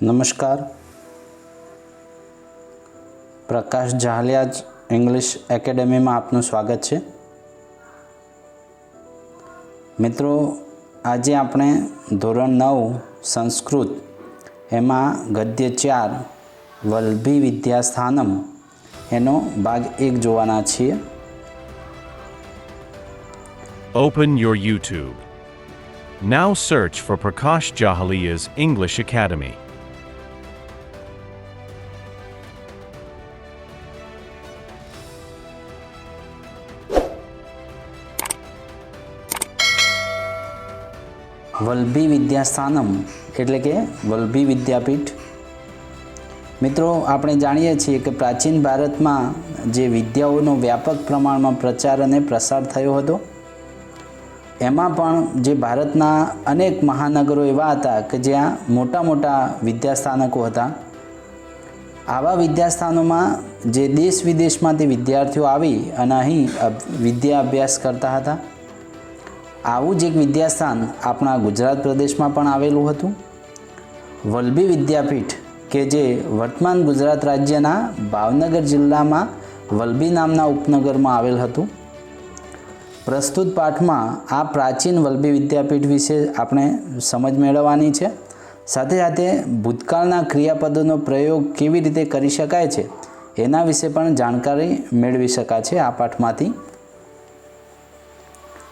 નમસ્કાર પ્રકાશ જાહલિયાજ ઇંગ્લિશ એકેડેમીમાં આપનું સ્વાગત છે મિત્રો, આજે આપણે ધોરણ નવ, સંસ્કૃત, એમાં ગદ્ય ચાર વલ્લભી વિદ્યાસ્થાનમ, એનો ભાગ એક જોવાના છીએ Open your YouTube. Now search for Prakash Jahaliya's English Academy. Vallabhi વિદ્યાસ્થાનમ એટલે કે વલ્ભી વિદ્યાપીઠ. મિત્રો, આપણે જાણીએ છીએ કે પ્રાચીન ભારતમાં જે વિદ્યાઓનો વ્યાપક પ્રમાણમાં પ્રચાર અને પ્રસાર થયો હતો, એમાં પણ જે ભારતના અનેક મહાનગરો એવા હતા કે જ્યાં મોટા મોટા વિદ્યાસ્થાનકો હતા. આવા વિદ્યાસ્થાનોમાં જે દેશ વિદેશમાંથી વિદ્યાર્થીઓ આવી અને અહીં વિદ્યા અભ્યાસ કરતા હતા. આવું જ એક વિદ્યાસ્થાન આપણા ગુજરાત પ્રદેશમાં પણ આવેલું હતું? વલ્લભી વિદ્યાપીઠ, કે જે વર્તમાન ગુજરાત રાજ્યના ભાવનગર જિલ્લામાં વલ્લભી નામના ઉપનગરમાં આવેલ હતું? પ્રસ્તુત પાઠમાં આ પ્રાચીન વલ્લભી વિદ્યાપીઠ વિશે આપણે સમજ મેળવવાની છે. સાથે સાથે ભૂતકાળના ક્રિયાપદોનો પ્રયોગ કેવી રીતે કરી શકાય છે, એના વિશે પણ જાણકારી મેળવી શકાય છે આ પાઠમાંથી.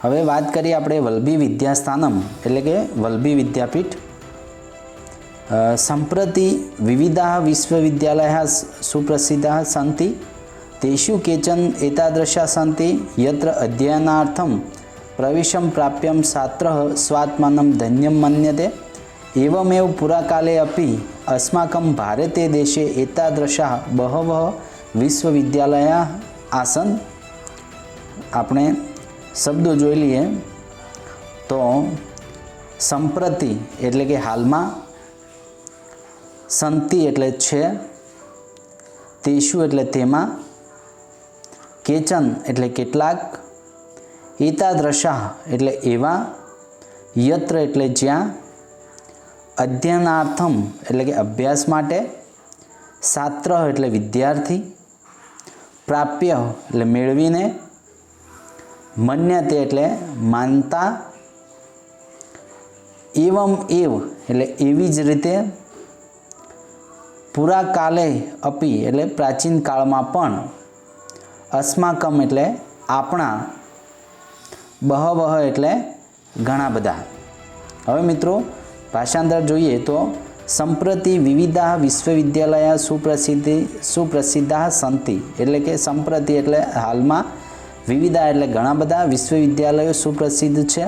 હવે વાત કરીએ આપણે વલ્લભી વિદ્યાસ્થાનમ, એટલે કે વલ્લભી વિદ્યાપીઠ. સંપ્રતિ વિવિધા વિશ્વવિદ્યાલયા સુપ્રસિદ્ધા સંતિ, તેષુ કેચન એતાદૃશા સંતિ, યત્ર અધ્યયનાર્થમ, પ્રવેશમ પ્રાપ્યમ છાત્ર સ્વાત્માનમ ધન્યમ મન્યતે. એવમેવ પુરાકાલે અપી અસ્માકમ ભારતે દેશે એતાદૃશા બહવ વિશ્વવિદ્યાલયા આસન. આપણે શબ્દો જોઈ લઈએ, તો સંપ્રતિ એટલે કે હાલમાં, સંતિ એટલે છે, તેશુ એટલે તેમાં, કેચન એટલે કેટલાક એતાદ્રશા એટલે એવા, યત્ર એટલે જ્યાં, અધ્યયનાર્થમ એટલે કે અભ્યાસ માટે સાત્ર એટલે વિદ્યાર્થી, પ્રાપ્ય એટલે મેળવીને મન્યતે એટલે માનતા. એવમ એવ એટલે એવી જ રીતે પુરા કાલે અપી એટલે પ્રાચીન કાળમાં પણ અસ્માકમ એટલે આપણા. બહબહ એટલે ઘણા બધા. હવે મિત્રો ભાષાંતર જોઈએ તો સંપ્રતિ વિવિધા વિશ્વવિદ્યાલય સુપ્રસિદ્ધિ સુપ્રસિદ્ધા સંતિ એટલે કે સંપ્રતિ એટલે હાલમાં વિવિધા એટલે ઘણા બધા વિશ્વવિદ્યાલયો સુપ્રસિદ્ધ છે.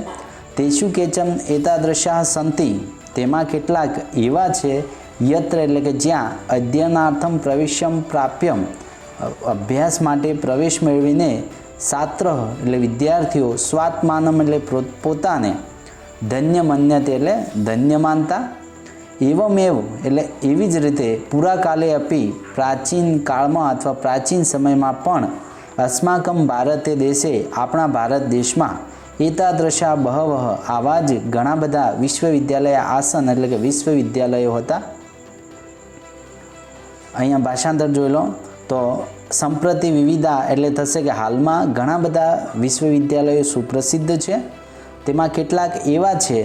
તેશુ કેચમ એતાદૃશા સંતિ, તેમાં કેટલાક એવા છે, યત્ર એટલે કે જ્યાં અધ્યયનાર્થમ પ્રવેશમ પ્રાપ્યમ અભ્યાસ માટે પ્રવેશ મેળવીને સાત્ર એટલે વિદ્યાર્થીઓ સ્વાત્માનમ એટલે પોતાને ધન્ય મન્યતે એટલે ધન્ય માનતા. એવમેવ એટલે એવી જ રીતે પુરાકાલે અપી પ્રાચીન કાળમાં અથવા પ્રાચીન સમયમાં પણ અસ્માકમ ભારતે દેશે આપણા ભારત દેશમાં એતાદ્રશા બહવહ આવા જ ઘણા બધા વિશ્વવિદ્યાલય આસન એટલે કે વિશ્વવિદ્યાલયો હતા અહીંયા ભાષાંતર જોઈ લો તો સંપ્રતિ વિવિધા એટલે થશે કે હાલમાં ઘણા બધા વિશ્વવિદ્યાલયો સુપ્રસિદ્ધ છે તેમાં કેટલાક એવા છે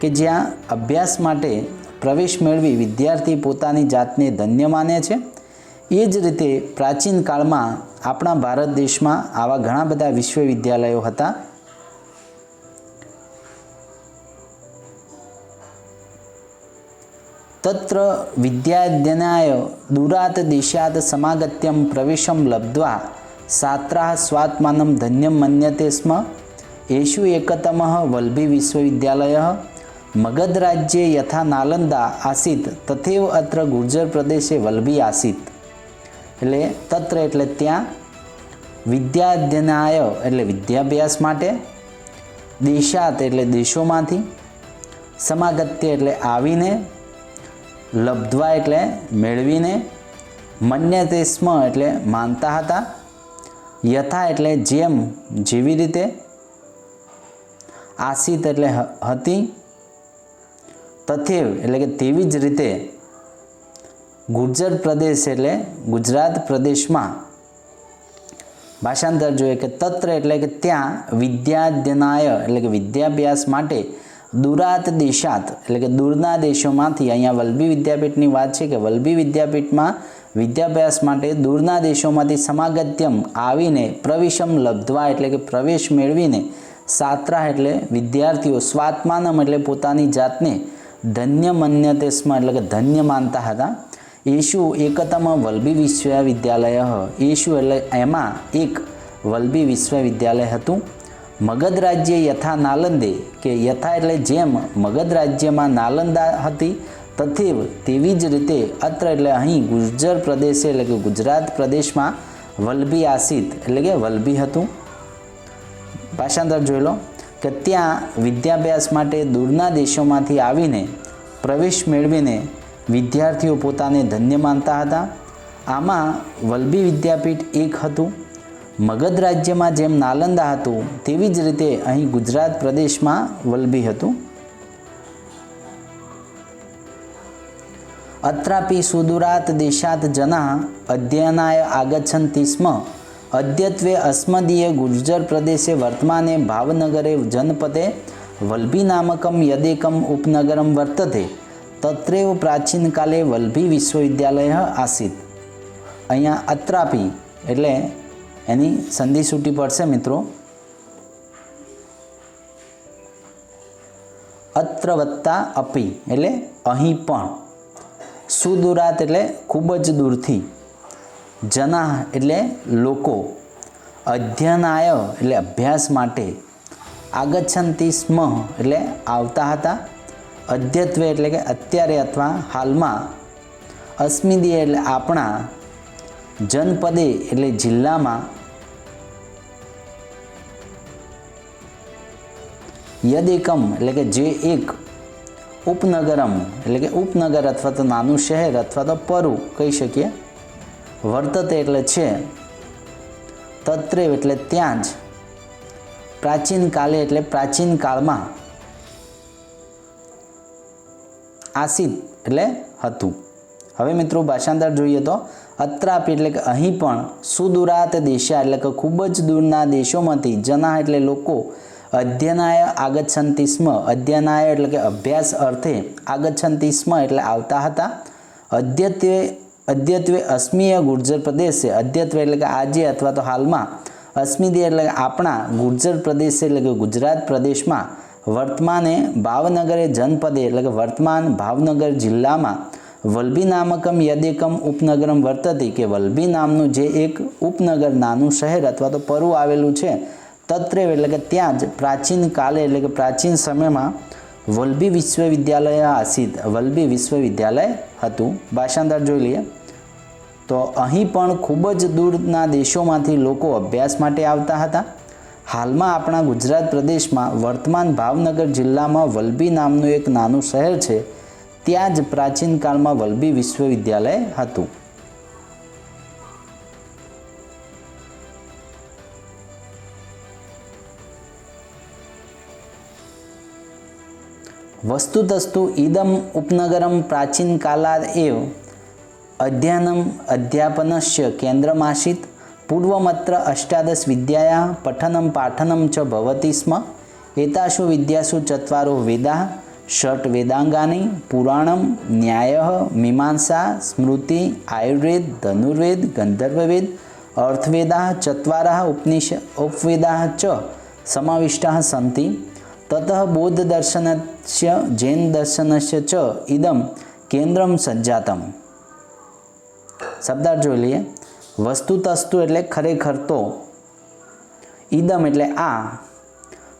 કે જ્યાં અભ્યાસ માટે પ્રવેશ મેળવી વિદ્યાર્થી પોતાની જાતને ધન્ય માને છે એ જ રીતે પ્રાચીન કાળમાં આપણા ભારત દેશમાં આવા ઘણા બધા વિશ્વવિદ્યાલયો હતા. તત્ર વિદ્યાધ્યનાય દુરાત દેશાત સમાગત્યમ પ્રવેશમ લબ્ધ્વા છાત્રાः સ્વાત્માનમ ધન્યમ મન્યતે સ્મ. એષુ એકતમ વલ્ભી વિશ્વવિદ્યાલય. મગધ રાજ્ये યથા નાલંદા આસીત, તથેવ અત્ર ગુર્જર પ્રદેશે વલ્ભી આસીત. એટલે તત્ર એટલે ત્યાં વિદ્યાધ્યનાય એટલે વિદ્યાભ્યાસ માટે, દેશાત એટલે દેશોમાંથી, સમાગત્ય એટલે આવીને, લબ્ધવા એટલે મેળવીને, મન્યતે સ્મ એટલે માનતા હતા, યથા એટલે જેમ જેવી રીતે, આસિત એટલે હતી, તથેવ એટલે કે તેવી જ રીતે ગુર્જર પ્રદેશ એટલે ગુજરાત પ્રદેશમાં. ભાષાંતર જોઈએ કે તત્ર એટલે કે ત્યાં વિદ્યાધ્યનાય એટલે કે વિદ્યાભ્યાસ માટે દુરાત દેશાત એટલે કે દૂરના દેશોમાંથી અહીંયા વલભી વિદ્યાપીઠની વાત છે કે વલભી વિદ્યાપીઠમાં વિદ્યાભ્યાસ માટે દૂરના દેશોમાંથી સમાગત્યમ આવીને પ્રવિષમ લબ્ધવા એટલે કે પ્રવેશ મેળવીને સાત્રા એટલે વિદ્યાર્થીઓ સ્વાત્માનમ એટલે પોતાની જાતને ધન્ય મન્યતેશમાં એટલે કે ધન્ય માનતા હતા. યેશુ એકતમ વલ્લભી વિશ્વવિદ્યાલય. યેશુ એટલે એમાં એક વલ્લભી વિશ્વવિદ્યાલય હતું. મગધ રાજ્ય યથા નાલંદે કે યથા એટલે જેમ મગધ રાજ્યમાં નાલંદા હતી, તથેવ તેવી જ રીતે અત્ર એટલે અહીં ગુર્જર પ્રદેશે એટલે કે ગુજરાત પ્રદેશમાં વલ્લભી આસિત એટલે કે વલ્લભી હતું. ભાષાંતર જોઈ લો. કે ત્યાં વિદ્યાભ્યાસ માટે દૂરના દેશોમાંથી આવીને પ્રવેશ મેળવીને વિદ્યાર્થીઓ પોતાને ધન્ય માનતા હતા. આમાં વલભી વિદ્યાપીઠ એક હતું. મગધ રાજ્યમાં જેમ નાલંદા હતું, તેવી જ રીતે અહીં ગુજરાત પ્રદેશમાં વલભી હતું. અત્રાપી સુદુરાત દેશાત જના અધ્યયનાય આગચ્છંતિ સ્મ અદ્યત્વે અસ્મદીય ગુર્જર પ્રદેશે વર્તમાને ભાવનગરે જનપદે વલ્બી નામકમ યદેકમ ઉપનગરમ વર્તતે. તત્રેવ પ્રાચીનકાલે વલ્ભી વિશ્વવિદ્યાલય આસીત અહીંયા અત્રાપી એટલે એની સંધિ છૂટી પડશે મિત્રો અત્ર વત્તા અપી એટલે અહીં પણ સુદૂરાત એટલે ખૂબ જ દૂરથી જના એટલે લોકો અધ્યયનાય એટલે અભ્યાસ માટે આગચ્છંતી સ્મ એટલે આવતા હતા અદ્યત્વે એટલે કે અત્યારે અથવા હાલમાં, અસ્મિદીય એટલે આપણા, જનપદે એટલે જિલ્લામાં, યદેકમ એટલે કે જે એક, ઉપનગરમ એટલે કે ઉપનગર અથવા તો નાનું શહેર અથવા તો પરુ કહી શકીએ. વર્તતે એટલે છે તત્રે એટલે ત્યાં જ, પ્રાચીન કાલે એટલે પ્રાચીન કાળમાં આસિત એટલે હતું હવે મિત્રો ભાષાંતર જોઈએ તો અત્રાપી એટલે કે અહીં પણ સુદૂરાત દેશા એટલે કે ખૂબ જ દૂરના દેશોમાંથી જના એટલે લોકો અધ્યનાય આગચ્છંતિ સ્મ અધ્યનાય એટલે કે અભ્યાસ અર્થે આગચ્છંતિ સ્મ એટલે આવતા હતા. અદ્યત્વે અદ્યત્વે અસ્મીય ગુર્જર પ્રદેશે, અદ્યત્વે એટલે કે આજે અથવા તો હાલમાં અસ્મિદે એટલે આપણા ગુર્જર પ્રદેશ એટલે કે ગુજરાત પ્રદેશમાં વર્તમાને ભાવનગરે જનપદે, એટલે કે વર્તમાન ભાવનગર જિલ્લામાં વલ્લભી નામકમ યદેકમ ઉપનગરમ વર્તતી કે વલ્ભી નામનું જે એક ઉપનગર નાનું શહેર અથવા તો પરુ આવેલું છે, તત્રેવ એટલે કે ત્યાં જ પ્રાચીન કાલે એટલે કે પ્રાચીન સમયમાં વલ્ભી વિશ્વવિદ્યાલય આસિત વલ્લભી વિશ્વવિદ્યાલય હતું. ભાષાંતર જોઈ લઈએ. તો અહીં પણ ખૂબ જ દૂરના દેશોમાંથી લોકો અભ્યાસ માટે આવતા હતા. હાલમાં આપણા ગુજરાત પ્રદેશમાં વર્તમાન ભાવનગર જિલ્લામાં વલ્ભી નામનું એક નાનું શહેર છે, ત્યાં જ પ્રાચીન કાળમાં વલ્ભી વિશ્વવિદ્યાલય હતું. વસ્તુતસ્તુ ઇદમ ઉપનગરમ પ્રાચીન કાલા એવ અધ્યયનમ અધ્યાપનસ્ય કેન્દ્રમાસીત પૂર્વમત્ર અષ્ટાદશ વિદ્યાયા પઠનમ પાઠનમ ચ ભવતી સ્મ. એતાશુ વિદ્યાસુ ચત્વારો વેદા ષટ વેદાંગાની પુરાણમ ન્યાય મીમાંસા સ્મૃતિ આયુર્વેદ ધનુર્વેદ ગંધર્વવેદ અર્થવેદા ચત્વારા ઉપનિષ ઉપવેદા ચ સમાવિષ્ટા સંતિ. તત બૌદ્ધ દર્શનસ્ય જૈન દર્શનસ્ય ચ ઇદમ કેન્દ્રમ સજ્જાતમ. શબ્દાર્થ જોઈ લઈએ. વસ્તુ તસ્તુ એટલે ખરેખર તો ઈદમ એટલે આ.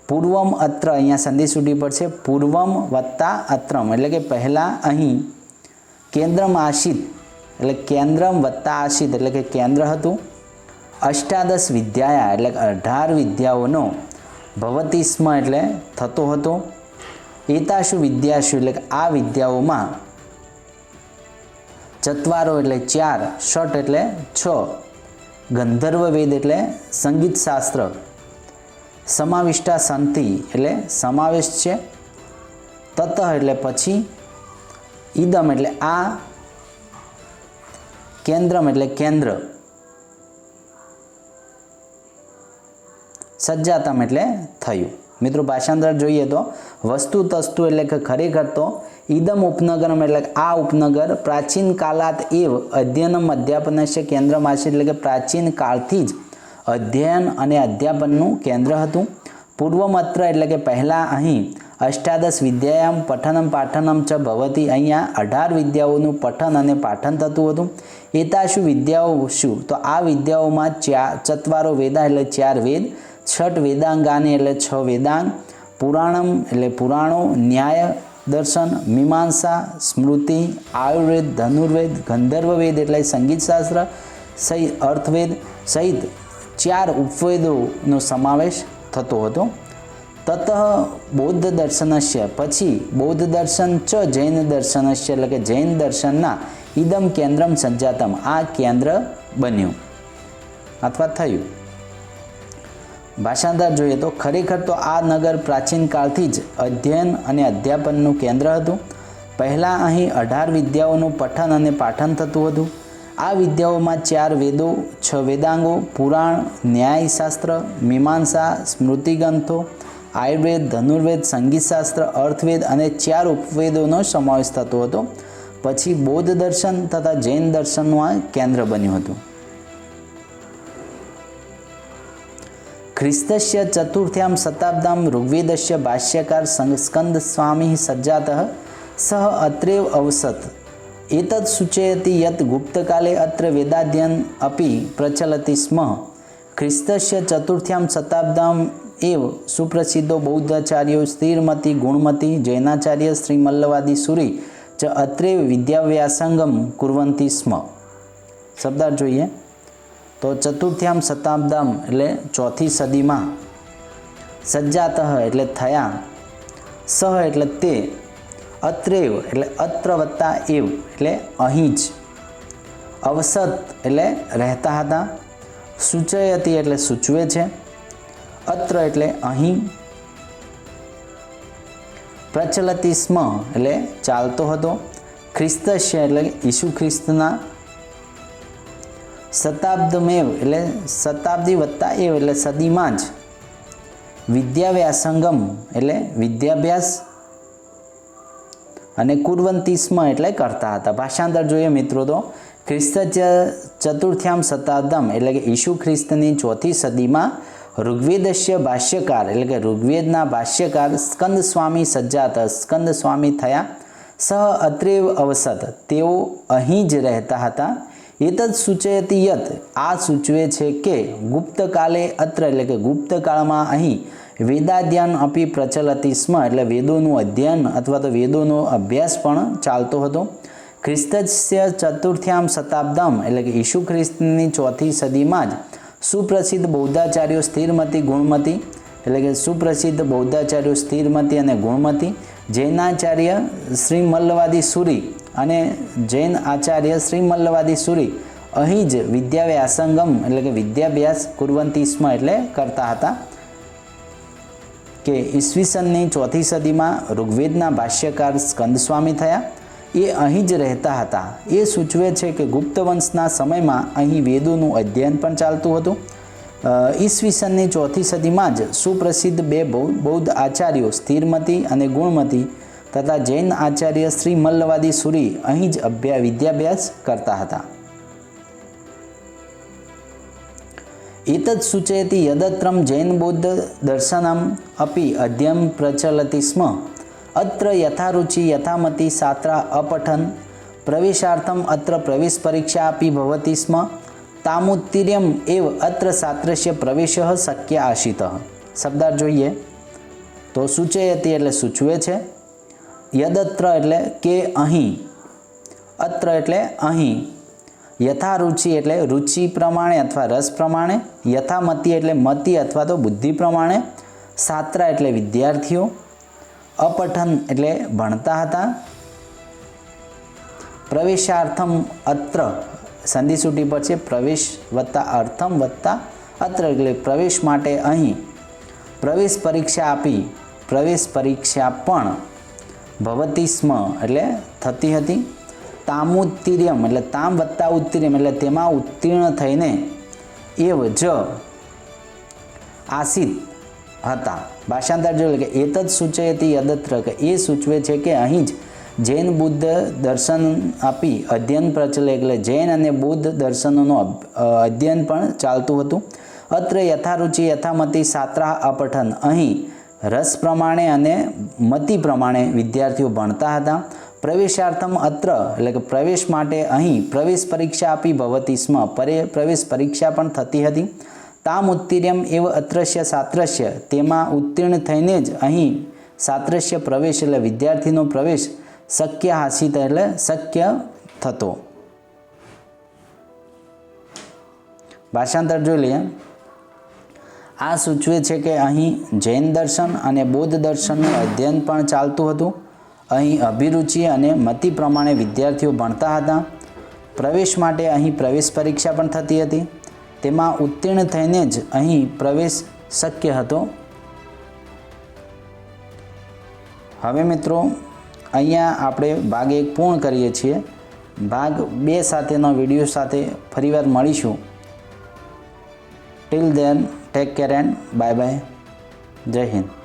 પૂર્વમ અત્ર અહીંયા સંધિ છૂટી પડશે પૂર્વમ વત્તા અત્રમ એટલે કે પહેલાં અહીં કેન્દ્રમ આશિત એટલે કેન્દ્રમ વત્તા આશિત એટલે કે કેન્દ્ર હતું. અષ્ટાદશ વિદ્યાયા એટલે અઢાર વિદ્યાઓનો ભવતીસ્મ એટલે થતો હતો. એતાશુ વિદ્યાશુ એટલે કે આ વિદ્યાઓમાં ચત્વારો એટલે ચાર ષટ એટલે છ. ગંધર્વ વેદ એટલે સંગીત શાસ્ત્ર સમાવિષ્ટા સંતિ એટલે સમાવેશ છે. તત એટલે પછી ઈદમ એટલે આ. કેન્દ્રમ એટલે કેન્દ્ર. સજ્જાતમ એટલે થયું. મિત્રો, ભાષાંતર જોઈએ તો વસ્તુ તસ્તુ એટલે કે ખરેખર તો ઈદમ ઉપનગરમ એટલે આ ઉપનગર પ્રાચીન કાલાત એવ અધ્યયનમ અધ્યાપનસ્ય છે એટલે કે પ્રાચીન કાળથી જ અધ્યયન અને અધ્યાપનનું કેન્દ્ર હતું. પૂર્વમત્ર એટલે કે પહેલાં અહીં અષ્ટાદશ વિદ્યાયામ પઠનમ પાઠનમ ચ ભવતી અહીંયા અઢાર વિદ્યાઓનું પઠન અને પાઠન થતું હતું. એતાશુ વિદ્યાઓ શું? તો આ વિદ્યાઓમાં ચાર ચત્વારો વેદા એટલે ચાર વેદ, છઠ વેદાંગાની એટલે છ વેદાંગ, પુરાણમ એટલે પુરાણો, ન્યાય દર્શન, મીમાંસા, સ્મૃતિ, આયુર્વેદ, ધનુર્વેદ, ગંધર્વવેદ એટલે સંગીતશાસ્ત્ર સહિત અર્થવેદ સહિત ચાર ઉપવેદોનો સમાવેશ થતો હતો. તત બૌદ્ધ દર્શનસ્ય, પછી બૌદ્ધ દર્શન ચ જૈન દર્શનસ્ય એટલે કે જૈન દર્શનના ઇદમ કેન્દ્રમ સંજાતમ આ કેન્દ્ર બન્યું. અથવા થયું. ભાષાંતર જોઈએ તો ખરેખર તો આ નગર પ્રાચીન કાળથી જ અધ્યયન અને અધ્યાપનનું કેન્દ્ર હતું. પહેલાં અહીં અઢાર વિદ્યાઓનું પઠન અને પાઠન થતું હતું. આ વિદ્યાઓમાં ચાર વેદો, છ વેદાંગો, પુરાણ, ન્યાયશાસ્ત્ર, મીમાંસા, સ્મૃતિગ્રંથો, આયુર્વેદ, ધનુર્વેદ, સંગીતશાસ્ત્ર, અર્થવેદ અને ચાર ઉપવેદોનો સમાવેશ થતો હતો. પછી બૌદ્ધ દર્શન તથા જૈન દર્શનનું આ કેન્દ્ર બન્યું હતું. ખ્રિસ્તસ્ય ચતુર્થ્યામ શતાબ્દામ ઋગ્વેદસ્ય ભાષ્યકાર સંસ્કંદ સ્વામી સજ્જાતઃ સહ અત્રેવ અવસત એતદ સૂચયતિ યત ગુપ્તકાલે અત્ર વેદાધ્યન અપી પ્રચલતિ સ્મ ખ્રિસ્તસ્ય ચતુર્થ્યામ શતાબ્દામ એવ સુપ્રસિદ્ધો બૌદ્ધાચાર્યો સ્થિરમતી ગુણમતી જૈનાચાર્ય શ્રીમલ્લવાદી સુરી ચ અત્રેવ વિદ્યાવ્યાસંગમ કુર્વંતી સ્મ શબ્દાર્થ જોઈએ તો ચતુર્થ્યામ શતાબ્દમ એટલે ચોથી સદીમાં. સજ્જાતઃ એટલે થયા. સહ એટલે તે. અત્રેવ એટલે અત્ર વત્તા એવ એટલે અહીં જ. અવસત એટલે રહેતા હતા. સૂચયતી એટલે સૂચવે છે. અત્ર એટલે અહીં. પ્રચલતી સ્મ એટલે ચાલતો હતો. ખ્રિસ્તસ્ય એટલે ઈસુ ખ્રિસ્તના શતાબ્દમેવ એટલે શતાબ્દી વત્તા એવ એટલે સદીમાં જ. વિદ્યાવ્યાસંગમ એટલે વિદ્યાભ્યાસ. અને કુર્વંતીસ્મ એટલે કરતા હતા. ભાષાંતર જોઈએ મિત્રો તો. ખ્રિસ્ત ચતુર્થ્યામ શતાબ્દમ એટલે કે ઈસુ ખ્રિસ્તની ચોથી સદીમાં ઋગ્વેદસ્ય ભાષ્યકાર એટલે કે ઋગ્વેદના ભાષ્યકાર સ્કંદ સ્વામી સજ્જાત, સ્કંદ સ્વામી થયા. સહ અત્રેવ અવસત. તેઓ અહીં જ રહેતા હતા. એતદ સૂચયતી યત. આ સૂચવે છે કે ગુપ્તકાલે અત્ર એટલે કે ગુપ્તકાળમાં અહીં વેદાધ્યાન અપી પ્રચલતી સ્મ એટલે વેદોનું અધ્યયન અથવા તો વેદોનો અભ્યાસ પણ ચાલતો હતો. ખ્રિસ્તસ્ય ચતુર્થ્યામ શતાબ્દમ એટલે કે ઈસુ ખ્રિસ્તની ચોથી સદીમાં જ સુપ્રસિદ્ધ બૌદ્ધાચાર્યો સ્થિરમતી, ગુણમતી એટલે કે સુપ્રસિદ્ધ બૌદ્ધાચાર્યો સ્થિરમતી અને ગુણમતી જૈનાચાર્ય શ્રી મલ્લવાદી સુરી અને જૈન આચાર્ય શ્રી મલ્લવાદી સુરી અહીં જ વિદ્યાવ્યાસંગમ એટલે કે વિદ્યાભ્યાસ કુર્વંતીસ્મ એટલે કરતા હતા કે ઈસવીસનની ચોથી સદીમાં ઋગ્વેદના ભાષ્યકાર સ્કંદસ્વામી થયા. એ અહીં જ રહેતા હતા. એ સૂચવે છે કે ગુપ્ત વંશના સમયમાં અહીં વેદોનું અધ્યયન પણ ચાલતું હતું. ઈસવીસનની ચોથી સદીમાં જ સુપ્રસિદ્ધ બૌ- બૌદ્ધ આચાર્યો સ્થિરમતી અને ગુણમતી તથા જૈન આચાર્ય શ્રી મલ્લવાદી સુરી અહીં જ અભ્યા વિદ્યાભ્યાસ કરતા હતા. એતદ સૂચયતિ યદત્રમ જૈન બૌદ્ધ દર્શનમ અપી અધ્યમ પ્રચલતિ સ્મ. અત્ર યથારુચિ યથામતિ સાત્રા અપઠન. પ્રવેશાર્થમ અત્ર પ્રવેશ પરીક્ષા આપી ભવતી સ્મ. તામુત્તિર્યમ એવ અત્ર સાત્રસ્ય પ્રવેશ શક્ય આશિત. શબ્દાર જોઈએ. તો સૂચયતી એટલે સૂચવે છે. યદત્ર એટલે કે અહીં. અત્ર એટલે અહીં. યથારુચિ એટલે રુચિ પ્રમાણે અથવા રસ પ્રમાણે, યથામતિ એટલે મતિ અથવા તો બુદ્ધિ પ્રમાણે, સાત્રા એટલે વિદ્યાર્થીઓ, અપઠન એટલે ભણતા હતા, પ્રવેશાર્થમ અત્ર, સંધિસૂટી પર છે પ્રવેશ વત્તા અર્થમ વત્તા અત્ર એટલે પ્રવેશ માટે અહીં, પ્રવેશ પરીક્ષા આપી, પ્રવેશ પરીક્ષા પણ. ભવતી સ્મ એટલે થતી હતી. તામુત્તિર્યમ એટલે તામ વત્તા ઉત્તિર્યમ એટલે તેમાં ઉત્તીર્ણ થઈને એવ જ આસિત હતા. ભાષાંતર જો કે એતદ સૂચયતી યદત્ર કે એ સૂચવે છે કે અહીં જ જૈન બુદ્ધ દર્શન આપી અધ્યયન પ્રચલે એટલે જૈન અને બુદ્ધ દર્શનોનું અધ્યયન પણ ચાલતું હતું. અત્ર યથારુચિ યથામતી સાત્રા અપઠન અહીં રસ પ્રમાણે અને મતિ પ્રમાણે વિદ્યાર્થીઓ ભણતા હતા. પ્રવેશાર્થમ અત્ર એટલે કે પ્રવેશ માટે અહીં પ્રવેશ પરીક્ષા આપી ભવતી સ્મ પરે પ્રવેશ પરીક્ષા પણ થતી હતી. તામ ઉત્તીર્યમ એવ અત્રશ્ય સાત્રશ્ય તેમાં ઉત્તીર્ણ થઈને જ અહીં સાત્રશ્ય પ્રવેશ એટલે વિદ્યાર્થીનો પ્રવેશ શક્ય હાસિત એટલે શક્ય થતો. ભાષાંતર જોઈ લઈએ. આ સૂચવે છે કે અહીં જૈન દર્શન અને બૌદ્ધ દર્શનનું અધ્યયન પણ ચાલતું હતું. અહીં અભિરુચિ અને મતિ પ્રમાણે વિદ્યાર્થીઓ ભણતા હતા. પ્રવેશ માટે અહીં પ્રવેશ પરીક્ષા પણ થતી હતી. તેમાં ઉત્તીર્ણ થઈને જ અહીં પ્રવેશ શક્ય હતો. હવે મિત્રો, અહીંયા આપણે ભાગ એક પૂર્ણ કરીએ છીએ. ભાગ બે સાથેનો વીડિયો સાથે ફરીવાર મળીશું. Till then take care and bye bye Jai Hind